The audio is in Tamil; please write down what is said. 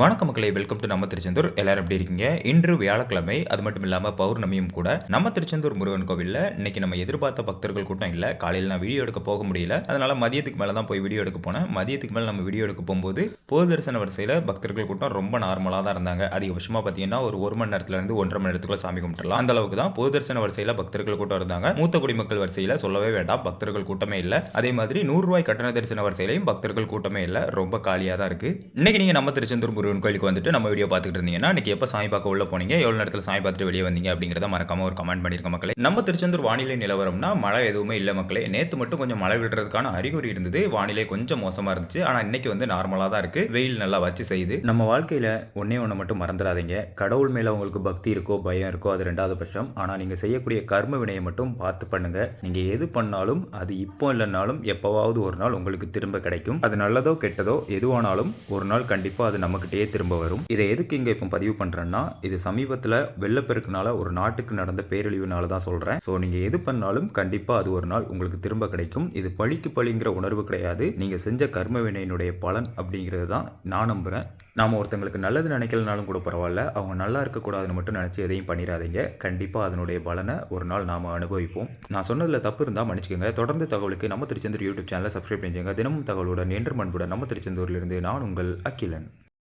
வணக்க மக்களே வெல்கம் டு நம்ம திருச்செந்தூர். எல்லாரும் எப்படி இருக்கீங்க? இன்று வியாழக்கிழமை அது மட்டும் இல்லாமல் பௌர்ணமியும் கூட நம்ம திருச்செந்தூர் முருகன் கோவிலில் இன்னைக்கு நம்ம எதிர்பார்த்த பக்தர்கள் கூட்டம் இல்லை. காலையில் நான் வீடியோ எடுக்க போக முடியல. அதனால மதியத்துக்கு மேலே தான் போய் வீடியோ எடுக்க போனேன். மதியத்துக்கு மேலே நம்ம வீடியோ எடுக்க போகும்போது பொது தரிசன வரிசையில் பக்தர்கள் கூட்டம் ரொம்ப நார்மலாக தான் இருந்தாங்க. அதிகபட்சமாக பார்த்தீங்கன்னா ஒரு ஒரு மணி நேரத்துல இருந்து ஒன்றரை மணி நேரத்துக்குள்ள சாமி கும்பிட்டுலாம் அந்த அளவுக்கு தான் பொது தரிசன வரிசையில் பக்தர்கள் கூட்டம் இருந்தாங்க. மூத்த குடிமக்கள் வரிசையில் சொல்லவே வேண்டாம். பக்தர்கள் கூட்டமே இல்லை. அதே மாதிரி நூறு ரூபாய் கட்டண தரிசன வரிசையிலையும் பக்தர்கள் கூட்டமே இல்லை. ரொம்ப காலியாக தான் இருக்கு. இன்னைக்கு நீங்கள் நம்ம திருச்செந்தூர் முருகன் கோயிலுக்கு வந்துட்டு நம்ம வீடியோ பார்த்துட்டு இருந்தீங்கன்னா இன்னைக்கு எப்போ சாமி பார்க்க உள்ள போனீங்க எவ்வளோ நேரத்தில் சாமி பார்த்துட்டு வெளியே வந்தீங்க அப்படிங்கிறத மறக்காம ஒரு கமெண்ட் பண்ணியிருக்க மக்களே. நம்ம திருச்செந்தூர் வானிலை நிலவரம்னா மழை எதுவுமே இல்லை மக்களே. நேற்று மட்டும் கொஞ்சம் மழை விடுறதுக்கான அறிகுறி இருந்தது. வானிலை கொஞ்சம் மோசமாக இருந்துச்சு. ஆனால் இன்னைக்கு வந்து நார்மலாக தான் இருக்குது வெயில் நல்லா வச்சு செய்யுது. நம்ம வாழ்க்கையில் ஒன்றே ஒன்று மட்டும் மறந்துடாதீங்க. கடவுள் மேலே உங்களுக்கு பக்தி இருக்கோ பயம் இருக்கோ அது ரெண்டாவது பட்சம். ஆனால் நீங்கள் செய்யக்கூடிய கர்ம வினையை மட்டும் பார்த்து பண்ணுங்கள் நீங்கள் எது பண்ணாலும் அது இப்போ இல்லைனாலும் எப்போவாவது ஒரு நாள் உங்களுக்கு திரும்ப கிடைக்கும். அது நல்லதோ கெட்டதோ எதுவானாலும் ஒரு நாள் கண்டிப்பாக அது நம்மக்கிட்டே திரும்ப வரும். இதை எதுக்கு இங்கே இப்போ பதிவு பண்ணுறேன்னா இது சமீபத்தில் வெள்ளப்பெருக்குனால ஒரு நாட்டுக்கு நடந்த பேரழிவுனால தான் சொல்கிறேன் ஸோ நீங்கள் எது பண்ணாலும் கண்டிப்பாக அது ஒரு நாள் உங்களுக்கு திரும்ப கிடைக்கும். இது பழிக்கு பழிங்கிற உணர்வு கிடையாது. நீங்கள் செஞ்ச கர்ம வினையினுடைய பலன் அப்படிங்கிறது தான் நான் நம்புகிறேன் நாம் ஒருத்தங்களுக்கு நல்லது நினைக்கலனாலும் கூட பரவாயில்ல. அவங்க நல்லா இருக்கக்கூடாதுன்னு மட்டும் நினச்சி எதையும் பண்ணிடாதீங்க கண்டிப்பாக அதனுடைய பலனை ஒரு நாள் நாம் அனுபவிப்போம். நான் சொன்னதில் தப்பு இருந்தால் மன்னிச்சுக்கோங்க. தொடர்ந்து தகவலுக்கு நம்ம திருச்செந்தூர் யூடியூப் சேனலை சப்ஸ்கிரைப் பண்ணிச்சுங்க தினமும் தகவலுடன் என்று மண்புடன் நம்ம திருச்செந்தூரிலிருந்து நான் உங்கள் அகிலன்.